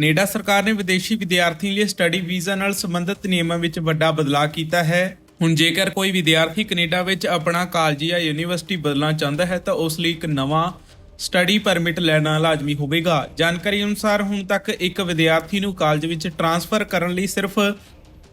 Canada ਸਰਕਾਰ ਨੇ ਵਿਦੇਸ਼ੀ ਵਿਦਿਆਰਥੀਆਂ ਲਈ ਸਟੱਡੀ ਵੀਜ਼ਾ ਨਾਲ ਸੰਬੰਧਿਤ ਨਿਯਮਾਂ ਵਿੱਚ ਵੱਡਾ ਬਦਲਾਅ ਕੀਤਾ ਹੈ। ਹੁਣ ਜੇਕਰ ਕੋਈ ਵਿਦਿਆਰਥੀ ਕੈਨੇਡਾ ਵਿੱਚ ਆਪਣਾ ਕਾਲਜ ਜਾਂ ਯੂਨੀਵਰਸਿਟੀ ਬਦਲਣਾ ਚਾਹੁੰਦਾ ਹੈ, ਤਾਂ ਉਸ ਲਈ ਇੱਕ ਨਵਾਂ ਸਟੱਡੀ ਪਰਮਿਟ ਲੈਣਾ ਲਾਜ਼ਮੀ ਹੋਵੇਗਾ। ਜਾਣਕਾਰੀ ਅਨੁਸਾਰ ਹੁਣ ਤੱਕ ਇੱਕ ਵਿਦਿਆਰਥੀ ਨੂੰ ਕਾਲਜ ਵਿੱਚ ਟਰਾਂਸਫਰ ਕਰਨ ਲਈ ਸਿਰਫ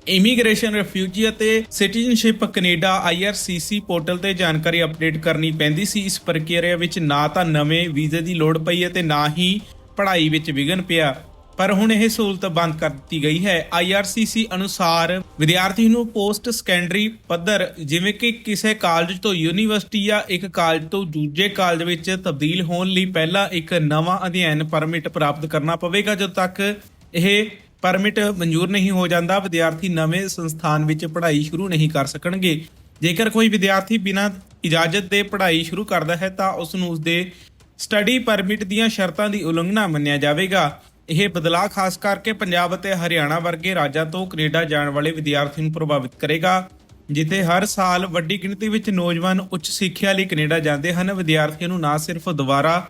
ਇਮੀਗ੍ਰੇਸ਼ਨ, ਰਿਫਿਊਜੀ ਅਤੇ ਸਿਟੀਜ਼ਨਸ਼ਿਪ ਕੈਨੇਡਾ IRCC ਪੋਰਟਲ ਤੇ ਜਾਣਕਾਰੀ ਅਪਡੇਟ ਕਰਨੀ ਪੈਂਦੀ ਸੀ। ਇਸ ਪ੍ਰਕਿਰਿਆ ਵਿੱਚ ਨਾ ਤਾਂ ਨਵੇਂ ਵੀਜ਼ੇ ਦੀ ਲੋੜ ਪਈ ਅਤੇ ਨਾ ਹੀ ਪੜ੍ਹਾਈ ਵਿੱਚ ਵਿਘਨ ਪਿਆ। ਪਰ ਹੁਣ ਇਹ ਸਹੂਲਤ ਬੰਦ ਕਰ ਦਿੱਤੀ ਗਈ ਹੈ। IRCC ਅਨੁਸਾਰ ਵਿਦਿਆਰਥੀ ਨੂੰ ਪੋਸਟ ਸੈਕੰਡਰੀ ਪੱਧਰ ਜਿਵੇਂ ਕਿ ਕਿਸੇ ਕਾਲਜ ਤੋਂ ਯੂਨੀਵਰਸਿਟੀ ਜਾਂ ਇੱਕ ਕਾਲਜ ਤੋਂ ਦੂਜੇ ਕਾਲਜ ਵਿੱਚ ਤਬਦੀਲ ਹੋਣ ਲਈ ਪਹਿਲਾਂ ਇੱਕ ਨਵਾਂ ਅਧਿਐਨ ਪਰਮਿਟ ਪ੍ਰਾਪਤ ਕਰਨਾ ਪਵੇਗਾ। ਜਦੋਂ ਤੱਕ ਇਹ ਪਰਮਿਟ ਮਨਜ਼ੂਰ ਨਹੀਂ ਹੋ ਜਾਂਦਾ, ਵਿਦਿਆਰਥੀ ਨਵੇਂ ਸੰਸਥਾਨ ਵਿੱਚ ਪੜ੍ਹਾਈ ਸ਼ੁਰੂ ਨਹੀਂ ਕਰ ਸਕਣਗੇ। ਜੇਕਰ ਕੋਈ ਵਿਦਿਆਰਥੀ ਬਿਨਾਂ ਇਜਾਜ਼ਤ ਦੇ ਪੜ੍ਹਾਈ ਸ਼ੁਰੂ ਕਰਦਾ ਹੈ ਤਾਂ ਉਸ ਨੂੰ ਉਸਦੇ ਸਟੱਡੀ ਪਰਮਿਟ ਦੀਆਂ ਸ਼ਰਤਾਂ ਦੀ ਉਲੰਘਣਾ ਮੰਨਿਆ ਜਾਵੇਗਾ। ਇਹ ਬਦਲਾਅ ਖਾਸ ਕਰਕੇ ਪੰਜਾਬ ਅਤੇ ਹਰਿਆਣਾ ਵਰਗੇ ਰਾਜਾਂ ਤੋਂ ਕੈਨੇਡਾ ਜਾਣ ਵਾਲੇ ਵਿਦਿਆਰਥੀਆਂ ਨੂੰ ਪ੍ਰਭਾਵਿਤ ਕਰੇਗਾ, ਜਿੱਥੇ ਹਰ ਸਾਲ ਵੱਡੀ ਗਿਣਤੀ ਵਿੱਚ ਨੌਜਵਾਨ ਉੱਚ ਸਿੱਖਿਆ ਲਈ ਕੈਨੇਡਾ ਜਾਂਦੇ ਹਨ। ਵਿਦਿਆਰਥੀਆਂ ਨੂੰ ਨਾ ਸਿਰਫ ਦੁਬਾਰਾ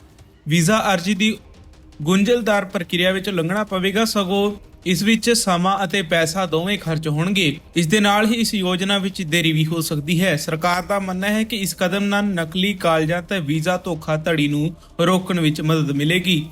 ਵੀਜ਼ਾ ਅਰਜ਼ੀ ਦੀ ਗੁੰਝਲਦਾਰ ਪ੍ਰਕਿਰਿਆ ਵਿੱਚ ਲੰਘਣਾ ਪਵੇਗਾ, ਸਗੋਂ ਇਸ ਵਿੱਚ ਸਮਾਂ ਅਤੇ ਪੈਸਾ ਦੋਵੇਂ ਖਰਚ ਹੋਣਗੇ। ਇਸ ਦੇ ਨਾਲ ਹੀ ਇਸ ਯੋਜਨਾ ਵਿੱਚ ਦੇਰੀ ਵੀ ਹੋ ਸਕਦੀ ਹੈ। ਸਰਕਾਰ ਦਾ ਮੰਨਣਾ ਹੈ ਕਿ ਇਸ ਕਦਮ ਨਾਲ ਨਕਲੀ ਕਾਲਜਾਂ ਤੇ ਵੀਜ਼ਾ ਧੋਖਾਧੜੀ ਨੂੰ ਰੋਕਣ ਵਿੱਚ ਮਦਦ ਮਿਲੇਗੀ।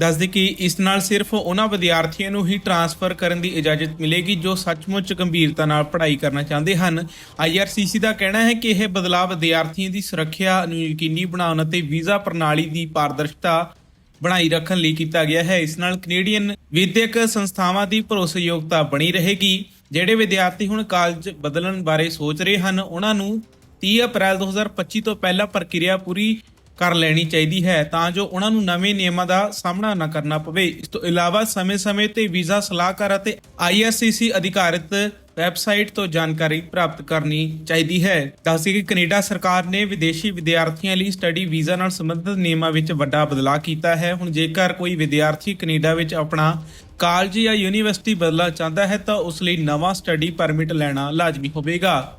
ਦੱਸਦੇ ਕਿ ਇਸ ਨਾਲ ਸਿਰਫ ਉਹਨਾਂ ਵਿਦਿਆਰਥੀਆਂ ਨੂੰ ਹੀ ਟ੍ਰਾਂਸਫਰ ਕਰਨ ਦੀ ਇਜਾਜ਼ਤ ਮਿਲੇਗੀ ਜੋ ਸੱਚਮੁੱਚ ਗੰਭੀਰਤਾ ਨਾਲ ਪੜ੍ਹਾਈ ਕਰਨਾ ਚਾਹੁੰਦੇ ਹਨ। IRCC ਦਾ ਕਹਿਣਾ ਹੈ ਕਿ ਇਹ ਬਦਲਾਅ ਵਿਦਿਆਰਥੀਆਂ ਦੀ ਸੁਰੱਖਿਆ ਨੂੰ ਯਕੀਨੀ ਬਣਾਉਣ ਅਤੇ ਵੀਜ਼ਾ ਪ੍ਰਣਾਲੀ ਦੀ ਪਾਰਦਰਸ਼ਤਾ ਬਣਾਈ ਰੱਖਣ ਲਈ ਕੀਤਾ ਗਿਆ ਹੈ। ਇਸ ਨਾਲ ਕੈਨੇਡੀਅਨ ਵਿਦਿਅਕ ਸੰਸਥਾਵਾਂ ਦੀ ਭਰੋਸੇਯੋਗਤਾ ਬਣੀ ਰਹੇਗੀ। ਜਿਹੜੇ ਵਿਦਿਆਰਥੀ ਹੁਣ ਕਾਲਜ ਬਦਲਣ ਬਾਰੇ ਸੋਚ ਰਹੇ ਹਨ, ਉਹਨਾਂ ਨੂੰ 30 ਅਪ੍ਰੈਲ 2025 ਤੋਂ ਪਹਿਲਾਂ ਪ੍ਰਕਿਰਿਆ ਪੂਰੀ ਕਰ ਲੈਣੀ ਚਾਹੀਦੀ ਹੈ ਤਾਂ ਜੋ ਉਹਨਾਂ ਨੂੰ ਨਵੇਂ ਨਿਯਮਾਂ ਦਾ ਸਾਹਮਣਾ ਨਾ ਕਰਨਾ ਪਵੇ। ਇਸ ਤੋਂ ਇਲਾਵਾ ਸਮੇਂ-ਸਮੇਂ ਤੇ ਵੀਜ਼ਾ ਸਲਾਹਕਾਰ ਅਤੇ IRCC ਅਧਿਕਾਰਿਤ ਵੈਬਸਾਈਟ ਤੋਂ ਜਾਣਕਾਰੀ ਪ੍ਰਾਪਤ ਕਰਨੀ ਚਾਹੀਦੀ ਹੈ। ਦੱਸਦੇ ਕਿ ਕੈਨੇਡਾ ਸਰਕਾਰ ਨੇ ਵਿਦੇਸ਼ੀ ਵਿਦਿਆਰਥੀਆਂ ਲਈ ਸਟੱਡੀ ਵੀਜ਼ਾ ਨਾਲ ਸੰਬੰਧਿਤ ਨਿਯਮਾਂ ਵਿੱਚ ਵੱਡਾ ਬਦਲਾਅ ਕੀਤਾ ਹੈ। ਹੁਣ ਜੇਕਰ ਕੋਈ ਵਿਦਿਆਰਥੀ ਕੈਨੇਡਾ ਵਿੱਚ ਆਪਣਾ ਕਾਲਜ ਜਾਂ ਯੂਨੀਵਰਸਿਟੀ ਬਦਲਣਾ ਚਾਹੁੰਦਾ ਹੈ ਤਾਂ ਉਸ ਲਈ ਨਵਾਂ ਸਟੱਡੀ ਪਰਮਿਟ ਲੈਣਾ ਲਾਜ਼ਮੀ ਹੋਵੇਗਾ।